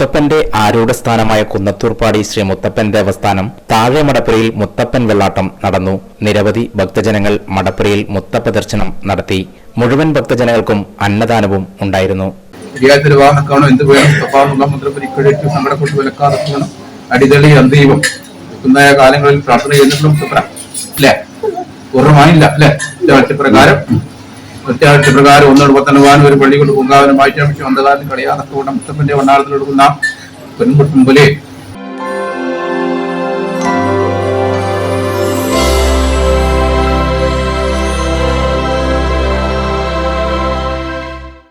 മുത്തപ്പന്റെ ആരൂഢ സ്ഥാനമായ കുന്നത്തൂർപ്പാടി ശ്രീ മുത്തപ്പൻ ദേവസ്ഥാനം താഴെ മടപ്പുരയിൽ മുത്തപ്പൻ വെള്ളാട്ടം നടന്നു. നിരവധി ഭക്തജനങ്ങൾ മടപ്പുരയിൽ മുത്തപ്പ ദർശനം നടത്തി. മുഴുവൻ ഭക്തജനങ്ങൾക്കും അന്നദാനവും ഉണ്ടായിരുന്നു. അടിതളി അന്തീപം നിൽക്കുന്ന കാലങ്ങളിൽ പ്രാർത്ഥന ചെയ്തിട്ടുള്ള മുത്തപ്പന. അല്ലേ? പൂർണമായില്ല അല്ലേ? പ്രകാരം ഒറ്റയാഴ്ച പ്രകാരം ഒന്നോട് പത്തനവാനും ഒരു പള്ളി കൊണ്ട് പൂങ്കാവനും മാറ്റിയമിച്ചു അന്ധകാലം കളിയാതൊക്കെ കൊണ്ട് മുത്തപ്പന്റെ വണ്ണാളത്തിൽ എടുക്കുന്ന പെൺകുട്ടി മുമ്പിലെ